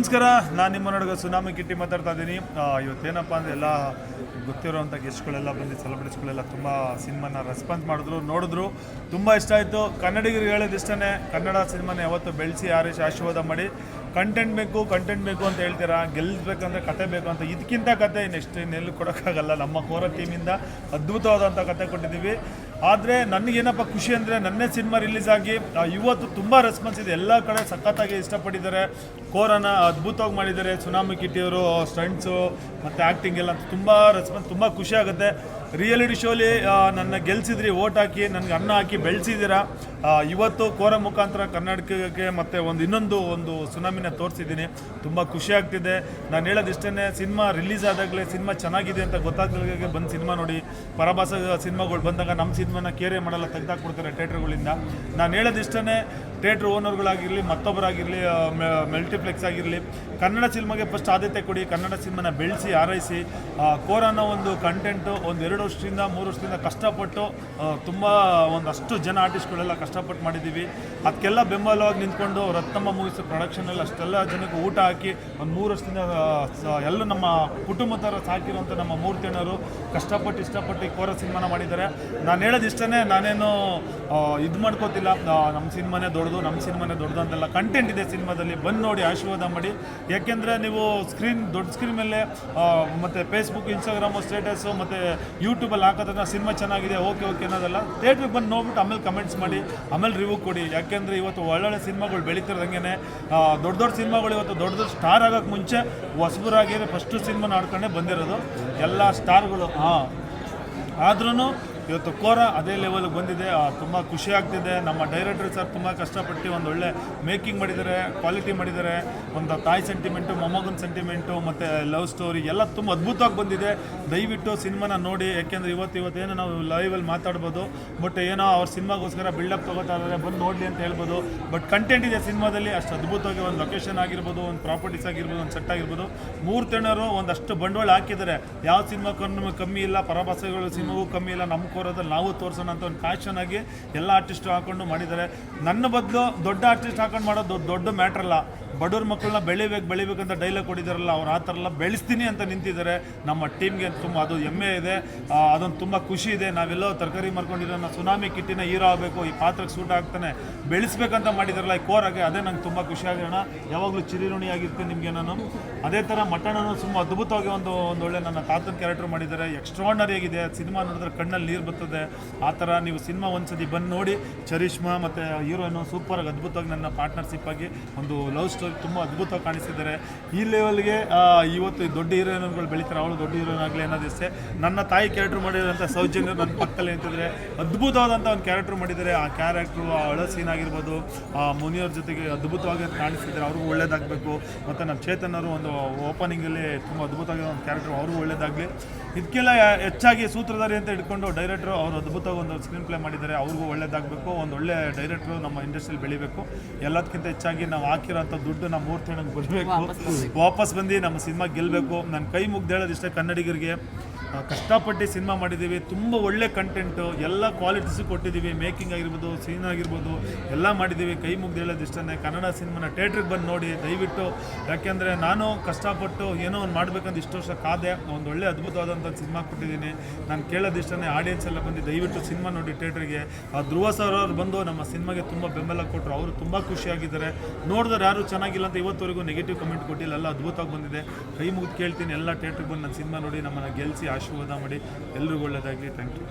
ನಮಸ್ಕಾರ, ನಾನು ನಿಮ್ಮ ನಡುಗ ಸುನಾಮಿ ಕಿಟ್ಟಿ ಮಾತಾಡ್ತಾ ಇದ್ದೀನಿ. ಇವತ್ತೇನಪ್ಪ ಅಂದರೆ ಎಲ್ಲ ಗೊತ್ತಿರೋವಂಥ ಗೆಸ್ಟ್ಗಳೆಲ್ಲ ಬಂದು ಸೆಲೆಬ್ರಿಟಿಸ್ಗಳೆಲ್ಲ ತುಂಬ ಸಿನಿಮಾನ ರೆಸ್ಪಾನ್ಸ್ ಮಾಡಿದ್ರು, ನೋಡಿದ್ರು. ತುಂಬ ಇಷ್ಟ ಆಯಿತು. ಕನ್ನಡಿಗರಿಗೆ ಹೇಳೋದಿಷ್ಟೇ ಕನ್ನಡ ಸಿನಿಮಾನ ಯಾವತ್ತು ಬೆಳೆಸಿ ಆರಿಸಿ ಆಶೀರ್ವಾದ ಮಾಡಿ. ಕಂಟೆಂಟ್ ಬೇಕು ಕಂಟೆಂಟ್ ಬೇಕು ಅಂತ ಹೇಳ್ತೀರಾ? ಗೆಲ್ಲಿಸ್ಬೇಕಂದ್ರೆ ಕತೆ ಬೇಕು ಅಂತ. ಇದಕ್ಕಿಂತ ಕತೆ ನೆಕ್ಸ್ಟ್ ಇನ್ನೆಲ್ಲೂ ಕೊಡೋಕ್ಕಾಗಲ್ಲ. ನಮ್ಮ ಕೋರ ಟೀಮಿಂದ ಅದ್ಭುತವಾದಂಥ ಕತೆ ಕೊಟ್ಟಿದ್ದೀವಿ. ಆದರೆ ನನಗೇನಪ್ಪ ಖುಷಿ ಅಂದರೆ ನನ್ನ ಸಿನಿಮಾ ರಿಲೀಸ್ ಆಗಿ ಇವತ್ತು ತುಂಬ ರೆಸ್ಪಾನ್ಸ್ ಇದೆ. ಎಲ್ಲ ಕಡೆ ಸಖತ್ತಾಗಿ ಇಷ್ಟಪಟ್ಟಿದ್ದಾರೆ. ಕೋರನ ಅದ್ಭುತವಾಗಿ ಮಾಡಿದ್ದಾರೆ. ಸುನಾಮಿ ಕಿಟ್ಟಿಯವರು ಸ್ಟಂಟ್ಸು ಮತ್ತು ಆ್ಯಕ್ಟಿಂಗ್ ಎಲ್ಲ ತುಂಬ ರೆಸ್ಪಾನ್ಸ್ ತುಂಬ ಖುಷಿ ಆಗುತ್ತೆ. ರಿಯಾಲಿಟಿ ಶೋಲಿ ನನ್ನ ಗೆಲ್ಸಿದ್ರಿ, ಓಟ್ ಹಾಕಿ, ನನಗೆ ಅನ್ನ ಹಾಕಿ ಬೆಳೆಸಿದ್ದೀರಾ? ಇವತ್ತು ಕೋರ ಮುಖಾಂತರ ಕರ್ನಾಟಕಕ್ಕೆ ಮತ್ತು ಒಂದು ಇನ್ನೊಂದು ಒಂದು ಸುನಾಮಿನ ತೋರಿಸಿದ್ದೀನಿ. ತುಂಬ ಖುಷಿ ಆಗ್ತಿದೆ. ನಾನು ಹೇಳೋದಿಷ್ಟೇ ಸಿನಿಮಾ ರಿಲೀಸ್ ಆದಾಗಲೇ ಸಿನಿಮಾ ಚೆನ್ನಾಗಿದೆ ಅಂತ ಗೊತ್ತಾಗಲಿಕ್ಕೆ ಬಂದು ಸಿನಿಮಾ ನೋಡಿ, ಪರಭಾಸ ಸಿನಿಮಾಗಳು ಬಂದಾಗ ನಮ್ಮ ಸಿನಿಮಾನ ಕೇರೆ ಮಾಡಲ್ಲ ಕೊಡ್ತಾರೆ ಥಿಯೇಟ್ರ್ಗಳಿಂದ. ನಾನು ಹೇಳೋದಿಷ್ಟೇ ಥಿಯೇಟ್ರ್ ಓನರ್ಗಳಾಗಿರಲಿ, ಮತ್ತೊಬ್ಬರಾಗಿರಲಿ ಮಲ್ಟಿಪ್ಲೆಕ್ಸ್ ಆಗಿರಲಿ, ಕನ್ನಡ ಸಿನಿಮಾಗೆ ಫಸ್ಟ್ ಆದ್ಯತೆ ಕೊಡಿ, ಕನ್ನಡ ಸಿನಿಮಾನ ಬೆಳೆಸಿ ಆರೈಸಿ ಕೋರನ ಒಂದು ಕಂಟೆಂಟು ಒಂದು ಎರಡು ವರ್ಷದಿಂದ, ಮೂರು ವರ್ಷದಿಂದ ಕಷ್ಟಪಟ್ಟು ತುಂಬ ಒಂದಷ್ಟು ಜನ ಆರ್ಟಿಸ್ಟ್ಗಳೆಲ್ಲ ಕಷ್ಟಪಟ್ಟು ಮಾಡಿದ್ದೀವಿ. ಅದಕ್ಕೆಲ್ಲ ಬೆಂಬಲವಾಗಿ ನಿಂತ್ಕೊಂಡು ರತ್ನಮ್ಮ ಮೂವೀಸ್ ಪ್ರೊಡಕ್ಷನಲ್ಲಿ ಅಷ್ಟೆಲ್ಲ ಜನಕ್ಕೆ ಊಟ ಹಾಕಿ ಒಂದು ಮೂರು ವರ್ಷದಿಂದ ಎಲ್ಲ ನಮ್ಮ ಕುಟುಂಬ ಥರ ಸಾಕಿರುವಂಥ ನಮ್ಮ ಮೂರ್ತಿಯಣ್ಣರು ಕಷ್ಟಪಟ್ಟು ಇಷ್ಟಪಟ್ಟು ಈ ಕೋರ ಸಿನಿಮಾನ ಮಾಡಿದ್ದಾರೆ. ನಾನು ಹೇಳೋದು ಇಷ್ಟನೇ, ನಾನೇನು ಇದು ಮಾಡ್ಕೋತಿಲ್ಲ. ನಮ್ಮ ಸಿನಿಮಾನೇ ದೊಡ್ಡದು ನಮ್ಮ ಸಿನಿಮಾನೇ ದೊಡ್ಡದು ಅಂತೆಲ್ಲ ಕಂಟೆಂಟ್ ಇದೆ ಸಿನಿಮಾದಲ್ಲಿ. ಬಂದು ನೋಡಿ, ಆಶೀರ್ವಾದ ಮಾಡಿ. ಯಾಕೆಂದರೆ ನೀವು ಸ್ಕ್ರೀನ್ ದೊಡ್ಡ ಸ್ಕ್ರೀನ್ ಮೇಲೆ ಮತ್ತು ಫೇಸ್ಬುಕ್ ಇನ್ಸ್ಟಾಗ್ರಾಮು ಸ್ಟೇಟಸ್ಸು ಮತ್ತು ಯೂಟ್ಯೂಬಲ್ಲಿ ಹಾಕೋದನ್ನ ಸಿನಿಮಾ ಚೆನ್ನಾಗಿದೆ, ಓಕೆ ಓಕೆ ಅನ್ನೋದಲ್ಲ ಥಿಯೇಟ್ರಿಗೆ ಬಂದು ನೋಡ್ಬಿಟ್ಟು ಆಮೇಲೆ ಕಮೆಂಟ್ಸ್ ಮಾಡಿ, ಆಮೇಲೆ ರಿವ್ಯೂ ಕೊಡಿ. ಯಾಕೆಂದರೆ ಇವತ್ತು ಒಳ್ಳೊಳ್ಳೆ ಸಿನಿಮಾಗಳು ಬೆಳೀತಿರೋದಂಗೆ ದೊಡ್ಡ ದೊಡ್ಡ ಸಿನಿಮಾಗಳು ಇವತ್ತು ದೊಡ್ಡ ದೊಡ್ಡ ಸ್ಟಾರ್ ಆಗೋಕ್ಕೆ ಮುಂಚೆ ಹೊಸಬರಾಗಿ ಫಸ್ಟು ಸಿನಿಮಾ ನೋಡ್ಕೊಂಡೇ ಬಂದಿರೋದು. ಎಲ್ಲ ಸ್ಟಾರ್ಗಳು ಹಾಂ. ಆದ್ರೂ ಇವತ್ತು ಕೋರ ಅದೇ ಲೆವೆಲ್ಗೆ ಬಂದಿದೆ. ತುಂಬ ಖುಷಿ ಆಗ್ತಿದೆ. ನಮ್ಮ ಡೈರೆಕ್ಟರ್ ಸರ್ ತುಂಬ ಕಷ್ಟಪಟ್ಟು ಒಂದು ಒಳ್ಳೆ ಮೇಕಿಂಗ್ ಮಾಡಿದ್ದಾರೆ ಕ್ವಾಲಿಟಿ ಮಾಡಿದ್ದಾರೆ. ಒಂದು ತಾಯಿ ಸೆಂಟಿಮೆಂಟು ಮೊಮ್ಮಗನ ಸೆಂಟಿಮೆಂಟು ಮತ್ತು ಲವ್ ಸ್ಟೋರಿ ಎಲ್ಲ ತುಂಬ ಅದ್ಭುತವಾಗಿ ಬಂದಿದೆ. ದಯವಿಟ್ಟು ಸಿನಿಮಾನ ನೋಡಿ. ಯಾಕೆಂದರೆ ಇವತ್ತು ಇವತ್ತೇನೋ ನಾವು ಲೈವಲ್ಲಿ ಮಾತಾಡ್ಬೋದು. ಬಟ್ ಏನೋ ಅವ್ರ ಸಿನಿಮಾಗೋಸ್ಕರ ಬಿಲ್ಡಪ್ ತೊಗೋತಾ ಇದ್ದಾರೆ ಬಂದು ನೋಡಲಿ ಅಂತ ಹೇಳ್ಬೋದು. ಬಟ್ ಕಂಟೆಂಟ್ ಇದೆ ಸಿನಿಮಾದಲ್ಲಿ. ಅಷ್ಟು ಅದ್ಭುತವಾಗಿ ಒಂದು ಲೊಕೇಶನ್ ಆಗಿರ್ಬೋದು, ಒಂದು ಪ್ರಾಪರ್ಟೀಸ್ ಆಗಿರ್ಬೋದು, ಒಂದು ಸೆಟ್ ಆಗಿರ್ಬೋದು. ಮೂರು ತಣ್ಣರು ಒಂದಷ್ಟು ಬಂಡವಾಳ ಹಾಕಿದ್ದಾರೆ. ಯಾವ ಸಿನಿಮಾ ಕಮ್ಮಿ ಕಮ್ಮಿ ಇಲ್ಲ, ಪರಭಾಸಗಳು ಸಿನಿಮಾಗೂ ಕಮ್ಮಿ ಇಲ್ಲ ನಮ್ಮ ಕೋರದಲ್ಲಿ ನಾವು ತೋರಿಸೋಣ ಅಂತ ಒಂದು ಪ್ಯಾಷನ್ ಆಗಿ ಎಲ್ಲ ಆರ್ಟಿಸ್ಟ್ ಹಾಕೊಂಡು ಮಾಡಿದ್ದಾರೆ. ನನ್ನ ಬದಲು ದೊಡ್ಡ ಆರ್ಟಿಸ್ಟ್ ಹಾಕೊಂಡು ಮಾಡೋದು ದೊಡ್ಡ ಮ್ಯಾಟ್ರ್ ಅಲ್ಲ. ಬಡವ್ರ ಮಕ್ಕಳನ್ನ ಬೆಳಿಬೇಕು, ಬೆಳಿಬೇಕಂತ ಡೈಲಾಗ್ ಕೊಟ್ಟಿದ್ದಾರಲ್ಲ, ಅವ್ರು ಆ ಥರ ಎಲ್ಲ ಬೆಳೆಸ್ತೀನಿ ಅಂತ ನಿಂತಿದ್ದಾರೆ. ನಮ್ಮ ಟೀಮ್ಗೆ ತುಂಬ, ಅದು ಹೆಮ್ಮೆ ಇದೆ. ಅದೊಂದು ತುಂಬ ಖುಷಿ ಇದೆ. ನಾವೆಲ್ಲೋ ತರಕಾರಿ ಮಾರ್ಕೊಂಡಿರೋ ಸುನಾಮಿ ಕಿಟ್ಟಿನ ಹೀರೋ ಆಗಬೇಕು, ಈ ಪಾತ್ರಕ್ಕೆ ಸೂಟ್ ಆಗ್ತಾನೆ, ಬೆಳೆಸ್ಬೇಕಂತ ಮಾಡಿದಾರಲ್ಲ ಈ ಕೋರಾಗೆ ಅದೇ ನಂಗೆ ತುಂಬ ಖುಷಿ ಆಗೋಣ ಯಾವಾಗಲೂ ಚಿರಿರುಣಿ ಆಗಿರ್ತೀನಿ ನಿಮಗೆ ನಾನು. ಅದೇ ಥರ ಮಟನನ್ನು ತುಂಬ ಅದ್ಭುತವಾಗಿ ಒಂದು ಒಂದು ಒಳ್ಳೆ ನನ್ನ ತಾತನ ಕ್ಯಾರೆಕ್ಟರ್ ಮಾಡಿದ್ದಾರೆ. ಎಕ್ಸ್ಟ್ರಾರ್ನರಿ ಆಗಿದೆ. ಸಿನಿಮಾ ನೋಡಿದ್ರೆ ಕಣ್ಣಲ್ಲಿ ನೀರು ಬರ್ತದೆ ಆ ಥರ ನೀವು ಸಿನಿಮಾ ಒಂದ್ಸತಿ ಬಂದು ನೋಡಿ, ಚರಿಷ್ಮಾ ಮತ್ತು ಹೀರೋಯಿನು ಸೂಪರಾಗಿ ಅದ್ಭುತವಾಗಿ ನನ್ನ ಪಾರ್ಟ್ನರ್ಶಿಪ್ ಆಗಿ ಒಂದು ಲವ್ ಸ್ಟೋರಿ ತುಂಬ ಅದ್ಭುತವಾಗಿ ಕಾಣಿಸಿದ್ದಾರೆ. ಈ ಲೆವೆಲ್ಗೆ ಇವತ್ತು ದೊಡ್ಡ ಹೀರೋಯಿನ್ಗಳು ಬೆಳೀತಾರೆ. ಅವಳು ದೊಡ್ಡ ಹೀರೋಯಿನ್ ಆಗಲಿ ಅನ್ನೋದಿಷ್ಟೇ ನನ್ನ ತಾಯಿ ಕ್ಯಾರೆಕ್ಟರ್ ಮಾಡಿರೋಂಥ ಸೌಜನ್ಯ ನನ್ನ ಪಕ್ಕದಲ್ಲಿ ನಿಂತಿದ್ರೆ ಅದ್ಭುತವಾದಂಥ ಒಂದು ಕ್ಯಾರೆಕ್ಟರ್ ಮಾಡಿದ್ದಾರೆ. ಆ ಕ್ಯಾರೆಕ್ಟ್ರು ಆ ಹಳ ಸೀನ್ ಆಗಿರ್ಬೋದು, ಆ ಮುನಿಯವ್ರ ಜೊತೆಗೆ ಅದ್ಭುತವಾಗಿ ಕಾಣಿಸ್ತಿದ್ದಾರೆ. ಅವ್ರಿಗೂ ಒಳ್ಳೇದಾಗಬೇಕು. ಮತ್ತು ನಮ್ಮ ಚೇತನರು ಒಂದು ಓಪನಿಂಗಲ್ಲಿ ತುಂಬ ಅದ್ಭುತವಾಗಿ ಒಂದು ಕ್ಯಾರೆಕ್ಟರ್ ಅವ್ರಿಗೂ ಒಳ್ಳೇದಾಗಲಿ. ಇದಕ್ಕೆಲ್ಲ ಹೆಚ್ಚಾಗಿ ಸೂತ್ರಧಾರಿ ಅಂತ ಇಟ್ಕೊಂಡು ಡೈರೆಕ್ಟ್ರು ಅವರು ಅದ್ಭುತವಾಗಿ ಒಂದು ಸ್ಕ್ರೀನ್ ಪ್ಲೇ ಮಾಡಿದ್ದಾರೆ. ಅವ್ರಿಗೂ ಒಳ್ಳೇದಾಗಬೇಕು. ಒಂದು ಒಳ್ಳೆ ಡೈರೆಕ್ಟ್ರು ನಮ್ಮ ಇಂಡಸ್ಟ್ರಿಯಲ್ಲಿ ಬೆಳಿಬೇಕು. ಎಲ್ಲದಕ್ಕಿಂತ ಹೆಚ್ಚಾಗಿ ನಾವು ಹಾಕಿರೋಂಥ ದುಡ್ಡು ನಮ್ಮ ಹಣ್ಣಂಗೆ ಬರಬೇಕು. ವಾಪಸ್ ಬಂದು ನಮ್ಮ ಸಿನಿಮಾ ಗೆಲ್ಲಬೇಕು ನನ್ನ ಕೈ ಮುಗ್ದು ಹೇಳೋದಿಷ್ಟೇ ಕನ್ನಡಿಗರಿಗೆ. ಕಷ್ಟಪಟ್ಟು ಸಿನಿಮಾ ಮಾಡಿದ್ದೀವಿ, ತುಂಬ ಒಳ್ಳೆ ಕಂಟೆಂಟು ಎಲ್ಲ ಕ್ವಾಲಿಟೀಸು ಕೊಟ್ಟಿದ್ದೀವಿ ಮೇಕಿಂಗ್ ಆಗಿರ್ಬೋದು ಸೀನ್ ಆಗಿರ್ಬೋದು, ಎಲ್ಲ ಮಾಡಿದ್ದೀವಿ, ಕೈ ಮುಗ್ದು ಹೇಳೋದಿಷ್ಟೇ ಕನ್ನಡ ಸಿನಿಮಾನ ಥೇಟ್ರಿಗೆ ಬಂದು ನೋಡಿ, ದಯವಿಟ್ಟು, ಯಾಕೆಂದರೆ ನಾನು ಕಷ್ಟಪಟ್ಟು ಏನೋ ಒಂದು ಮಾಡಬೇಕಂತ ಇಷ್ಟು ವರ್ಷ ಕಾದೆ, ಒಂದು ಒಳ್ಳೆ ಅದ್ಭುತವಾದಂಥ ಸಿನಿಮಾ ಕೊಟ್ಟಿದ್ದೀನಿ. ನಾನು ಕೇಳೋದಿಷ್ಟೇ ಆಡಿಯನ್ಸ್ ಎಲ್ಲ ಬಂದು ದಯವಿಟ್ಟು ಸಿನಿಮಾ ನೋಡಿ ಥಿಯೇಟ್ರಿಗೆ ಆ, ಧ್ರುವ ಸರ್ ಅವರು ಬಂದು ನಮ್ಮ ಸಿನಿಮಾಗೆ ತುಂಬ ಬೆಂಬಲ ಕೊಟ್ಟರು ಅವರು ತುಂಬ ಖುಷಿಯಾಗಿದ್ದಾರೆ. ನೋಡಿದ್ರೆ ಯಾರು ಚೆನ್ನಾಗಿಲ್ಲ ಅಂತ ಇವತ್ತುವರೆಗೂ ನೆಗೆಟಿವ್ ಕಮೆಂಟ್ ಕೊಟ್ಟಿಲ್ಲ, ಎಲ್ಲ ಅದ್ಭುತವಾಗಿ ಬಂದಿದೆ. ಕೈ ಮುಗಿದು ಕೇಳ್ತೀನಿ, ಎಲ್ಲ ಥೇಟ್ರಿಗೆ ಬಂದು ನನ್ನ ಸಿನಿಮಾ ನೋಡಿ ನಮ್ಮನ್ನು ಗೆಲ್ಲಿಸಿ ಆಶೀರ್ವಾದ ಮಾಡಿ. ಎಲ್ರಿಗೂ ಒಳ್ಳೆಯದಾಗಲಿ ಥ್ಯಾಂಕ್ ಯು